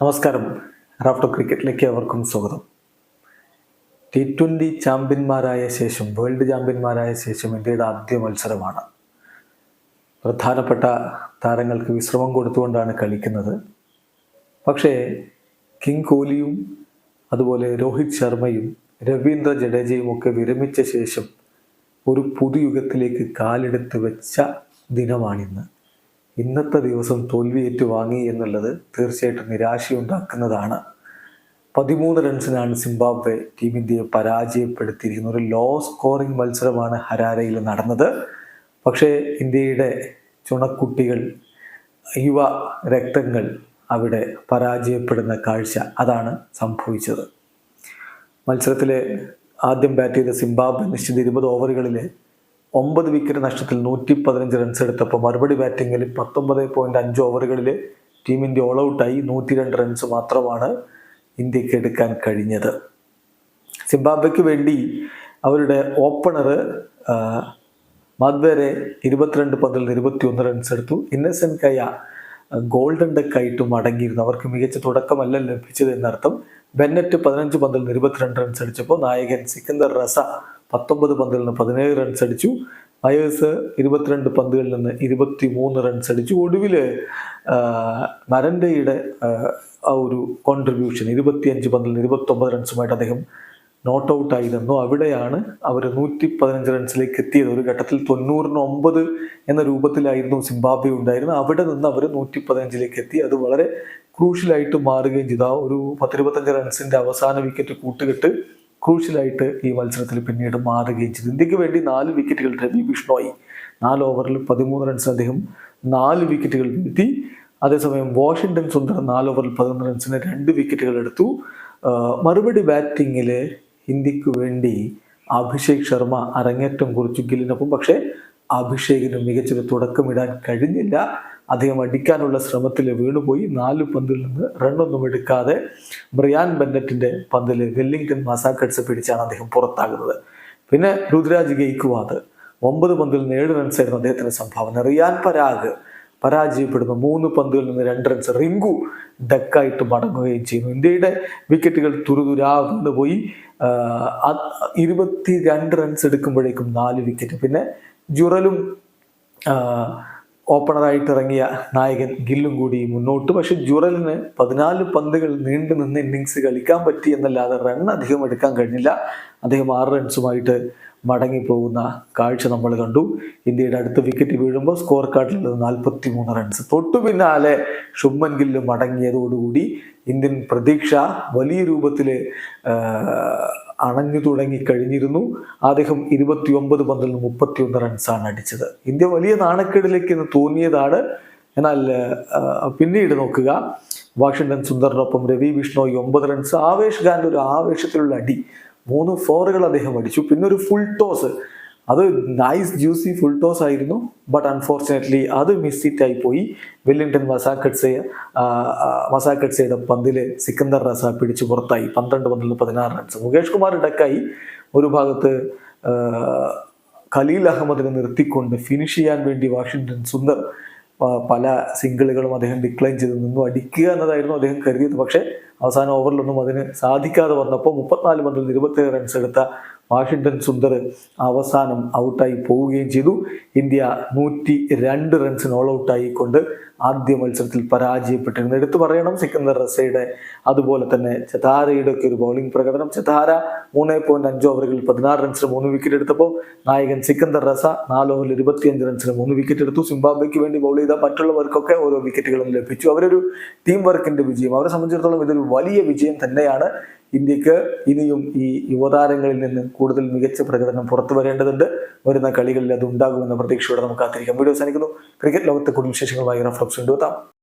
നമസ്കാരം. റാഫ്റ്റോ ക്രിക്കറ്റിലേക്ക് അവർക്കും സ്വാഗതം. ടി ട്വന്റി ചാമ്പ്യന്മാരായ ശേഷം വേൾഡ് ചാമ്പ്യന്മാരായ ശേഷം ഇന്ത്യയുടെ ആദ്യ മത്സരമാണ്. പ്രധാനപ്പെട്ട താരങ്ങൾക്ക് വിശ്രമം കൊടുത്തുകൊണ്ടാണ് കളിക്കുന്നത്. പക്ഷേ കിങ് കോഹ്ലിയും അതുപോലെ രോഹിത് ശർമ്മയും രവീന്ദ്ര ജഡേജയും ഒക്കെ വിരമിച്ച ശേഷം ഒരു പുതുയുഗത്തിലേക്ക് കാലെടുത്ത് വെച്ച ദിനമാണിന്ന്. ഇന്നത്തെ ദിവസം തോൽവിയേറ്റ് വാങ്ങി എന്നുള്ളത് തീർച്ചയായിട്ടും നിരാശയുണ്ടാക്കുന്നതാണ്. പതിമൂന്ന് റൺസിനാണ് സിംബാബ്വെ ടീം ഇന്ത്യയെ പരാജയപ്പെടുത്തിയിരിക്കുന്നത്. ഒരു ലോ സ്കോറിംഗ് മത്സരമാണ് ഹരാരയിൽ നടന്നത്. പക്ഷേ ഇന്ത്യയുടെ ചുണക്കുട്ടികൾ യുവ രക്തങ്ങൾ അവിടെ പരാജയപ്പെടുന്ന കാഴ്ച അതാണ് സംഭവിച്ചത്. മത്സരത്തിലെ ആദ്യം ബാറ്റ് ചെയ്ത സിംബാബ്വെ നിശ്ചിത ഇരുപത് ഓവറുകളിൽ ഒമ്പത് വിക്കറ്റ് നഷ്ടത്തിൽ നൂറ്റി പതിനഞ്ച് റൺസ് എടുത്തപ്പോൾ മറുപടി ബാറ്റിങ്ങിൽ പത്തൊമ്പത് പോയിന്റ് അഞ്ച് ഓവറുകളിൽ ടീം ഇന്ത്യ ഓൾ ഔട്ടായി നൂറ്റി രണ്ട് റൺസ് മാത്രമാണ് ഇന്ത്യയ്ക്ക് എടുക്കാൻ കഴിഞ്ഞത്. സിംബാബ്വെക്ക് വേണ്ടി അവരുടെ ഓപ്പണർ മദ്വരെ ഇരുപത്തിരണ്ട് പന്തിൽ നിന്ന് ഇരുപത്തിയൊന്ന് റൺസ് എടുത്തു. ഇന്നസെന്റ് കയ ഗോൾഡൻ ഡെക്ക് ആയിട്ട് മടങ്ങിയിരുന്നു. അവർക്ക് മികച്ച തുടക്കമല്ല ലഭിച്ചത് എന്നർത്ഥം. ബെന്നറ്റ് പതിനഞ്ച് പന്തിൽ നിന്ന് ഇരുപത്തിരണ്ട് റൺസ് അടിച്ചപ്പോൾ നായകൻ സിക്കന്ദർ റസ പത്തൊമ്പത് പന്തിൽ നിന്ന് പതിനേഴ് റൺസ് അടിച്ചു. അയേഴ്സ് ഇരുപത്തിരണ്ട് പന്തുകളിൽ നിന്ന് ഇരുപത്തി മൂന്ന് റൺസ് അടിച്ചു. ഒടുവിൽ മരൻഡയുടെ ആ ഒരു കോൺട്രിബ്യൂഷൻ ഇരുപത്തിയഞ്ച് പന്തിൽ നിന്ന് ഇരുപത്തൊമ്പത് റൺസുമായിട്ട് അദ്ദേഹം നോട്ട് ഔട്ട് ആയിരുന്നു അവിടെയാണ് അവർ നൂറ്റി പതിനഞ്ച് റൺസിലേക്ക് എത്തിയത്. ഒരു ഘട്ടത്തിൽ തൊണ്ണൂറിന് ഒമ്പത് എന്ന രൂപത്തിലായിരുന്നു സിംബാബ്വെ ഉണ്ടായിരുന്നത്. അവിടെ നിന്ന് അവർ നൂറ്റി പതിനഞ്ചിലേക്ക് എത്തി. അത് വളരെ ക്രൂഷ്യലായിട്ട് മാറുകയും ചെയ്തു. ആ ഒരു പത്തിരുപത്തഞ്ച് റൺസിന്റെ അവസാന വിക്കറ്റ് കൂട്ടുകെട്ട് ക്രൂഷ്യലായിട്ട് ഈ മത്സരത്തിൽ പിന്നീട് മാറുകയും ചെയ്തു. ഇന്ത്യയ്ക്ക് വേണ്ടി നാല് വിക്കറ്റുകൾ രവി ബിഷ്ണോയി. നാല് ഓവറിൽ പതിമൂന്ന് റൺസ് അദ്ദേഹം നാല് വിക്കറ്റുകൾ വീഴ്ത്തി. അതേസമയം വാഷിങ്ടൺ സുന്ദർ നാല് ഓവറിൽ പതിനൊന്ന് റൺസിന് രണ്ട് വിക്കറ്റുകൾ എടുത്തു. മറുപടി ബാറ്റിങ്ങിൽ ഇന്ത്യയ്ക്ക് വേണ്ടി അഭിഷേക് ശർമ്മ അരങ്ങേറ്റം കുറിച്ചു ഗില്ലിനൊപ്പം. പക്ഷേ അഭിഷേകിന് മികച്ചൊരു തുടക്കമിടാൻ കഴിഞ്ഞില്ല. അദ്ദേഹം അടിക്കാനുള്ള ശ്രമത്തിൽ വീണുപോയി. നാല് പന്തിൽ നിന്ന് റണ്ണൊന്നും എടുക്കാതെ ബ്രിയാൻ ബെന്നറ്റിന്റെ പന്തിൽ വെല്ലിംഗ്ടൺ മസാക്കട്സ് പിടിച്ചാണ് അദ്ദേഹം പുറത്താകുന്നത്. പിന്നെ രുദ്രാജ് ഗെയ്ക്വാദ് ഒമ്പത് പന്തിൽ നിന്ന് ഏഴ് റൺസ് ആയിരുന്നു അദ്ദേഹത്തിന്റെ സംഭാവന. റിയാൻ പരാഗ് പരാജയപ്പെടുന്നു. മൂന്ന് പന്തുകളിൽ നിന്ന് രണ്ട് റൺസ് റിങ്കു ഡക്കായിട്ട് മടങ്ങുകയും ചെയ്യുന്നു. ഇന്ത്യയുടെ വിക്കറ്റുകൾ തുരുതുരാ വീണുപോയി. ഇരുപത്തി രണ്ട് റൺസ് എടുക്കുമ്പോഴേക്കും നാല് വിക്കറ്റ് പിന്നെ ജുറലും ഓപ്പണറായിട്ട് ഇറങ്ങിയ നായകൻ ഗില്ലും കൂടി മുന്നോട്ട്. പക്ഷെ ജുറലിന് പതിനാല് പന്തുകൾ നീണ്ടു നിന്ന് ഇന്നിങ്സ് കളിക്കാൻ പറ്റി എന്നല്ലാതെ റൺ അധികം എടുക്കാൻ കഴിഞ്ഞില്ല. അദ്ദേഹം ആറ് റൺസുമായിട്ട് മടങ്ങിപ്പോകുന്ന കാഴ്ച നമ്മൾ കണ്ടു. ഇന്ത്യയുടെ അടുത്ത വിക്കറ്റ് വീഴുമ്പോൾ സ്കോർ കാർഡിലുള്ളത് നാൽപ്പത്തി മൂന്ന് റൺസ് തൊട്ടു പിന്നാലെ ശുഭൻ ഗില്ല് മടങ്ങിയതോടുകൂടി ഇന്ത്യൻ പ്രതീക്ഷ വലിയ രൂപത്തിൽ അണഞ്ഞു തുടങ്ങി കഴിഞ്ഞിരുന്നു. അദ്ദേഹം ഇരുപത്തി ഒമ്പത് പന്തിൽ നിന്ന് മുപ്പത്തിയൊന്ന് റൺസാണ് അടിച്ചത്. ഇന്ത്യ വലിയ നാണക്കേടിലേക്ക് എന്ന് തോന്നിയതാണ് എന്നാൽ പിന്നീട് നോക്കുക. വാഷിങ്ടൺ സുന്ദറിനൊപ്പം രവി ബിഷ്ണോയി ഒമ്പത് റൺസ് ആവേശ് ഖാന്റെ ഒരു ആവേശത്തിലുള്ള അടി മൂന്ന് ഫോറുകൾ അദ്ദേഹം അടിച്ചു. പിന്നെ ഒരു ഫുൾ ടോസ് അത് നൈസ് ജ്യൂസി ഫുൾ ടോസ് ആയിരുന്നു. ബട്ട് അൺഫോർച്ചുനേറ്റ്ലി അത് മിസ്സിറ്റായി പോയി. വെല്ലിംഗ്ടൺ മസാക്കട്സെ മസാക്കട്സയുടെ പന്തിൽ സിക്കന്ദർ റസ പിടിച്ചു പുറത്തായി. പന്ത്രണ്ട് പന്തിൽ പതിനാറ് റൺസ് മുകേഷ് കുമാർ ഡക്കായി ഒരു ഭാഗത്ത് ഖലീൽ അഹമ്മദിനെ നിർത്തിക്കൊണ്ട് ഫിനിഷ് ചെയ്യാൻ വേണ്ടി വാഷിംഗ്ടൺ സുന്ദർ പല സിംഗിളുകളും അദ്ദേഹം ഡിക്ലൈൻ ചെയ്ത് നിന്നു. അടിക്കുക എന്നതായിരുന്നു അദ്ദേഹം കരുതിയത്. പക്ഷേ അവസാന ഓവറിലൊന്നും അതിന് സാധിക്കാതെ വന്നപ്പോൾ മുപ്പത്തിനാല് പന്തിൽ ഇരുപത്തേഴ് റൺസ് എടുത്ത വാഷിംഗ്ടൺ സുന്ദർ അവസാനം ഔട്ടായി പോവുകയും ചെയ്തു. ഇന്ത്യ നൂറ്റി രണ്ട് റൺസിന് ഓൾ ഔട്ടായിക്കൊണ്ട് ആദ്യ മത്സരത്തിൽ പരാജയപ്പെട്ടിരുന്നു എടുത്തു പറയണം സിക്കന്ദർ റസയുടെ അതുപോലെ തന്നെ ചെതാരയുടെ ഒക്കെ ഒരു ബൗളിംഗ് പ്രകടനം. ചെതാര മൂന്ന് പോയിന്റ് അഞ്ച് ഓവറുകളിൽ പതിനാറ് റൺസിന് മൂന്ന് വിക്കറ്റ് എടുത്തപ്പോൾ നായകൻ സിക്കന്ദർ റസ നാല് ഓവറിൽ ഇരുപത്തിയഞ്ച് റൺസിന് മൂന്ന് വിക്കറ്റ് എടുത്തു. സിംബാബ്വെക്ക് വേണ്ടി ബൗൾ ചെയ്ത മറ്റുള്ളവർക്കൊക്കെ ഓരോ വിക്കറ്റുകളും ലഭിച്ചു. അവരൊരു ടീം വർക്കിന്റെ വിജയം. അവരെ സംബന്ധിച്ചിടത്തോളം ഇതൊരു വലിയ വിജയം തന്നെയാണ്. ഇന്ത്യയ്ക്ക് ഇനിയും ഈ യുവതാരങ്ങളിൽ നിന്ന് കൂടുതൽ മികച്ച പ്രകടനം പുറത്തു വരേണ്ടതുണ്ട്. വരുന്ന കളികളിൽ അത് ഉണ്ടാകുമെന്ന പ്രതീക്ഷയോടെ നമുക്ക് കാത്തിരിക്കാം. വീഡിയോ അവസാനിക്കുന്നു. ക്രിക്കറ്റ് ലോകത്തെ കൂടുതൽ വിശേഷങ്ങളുമായി റഫ്ലക്സ് собственную доту.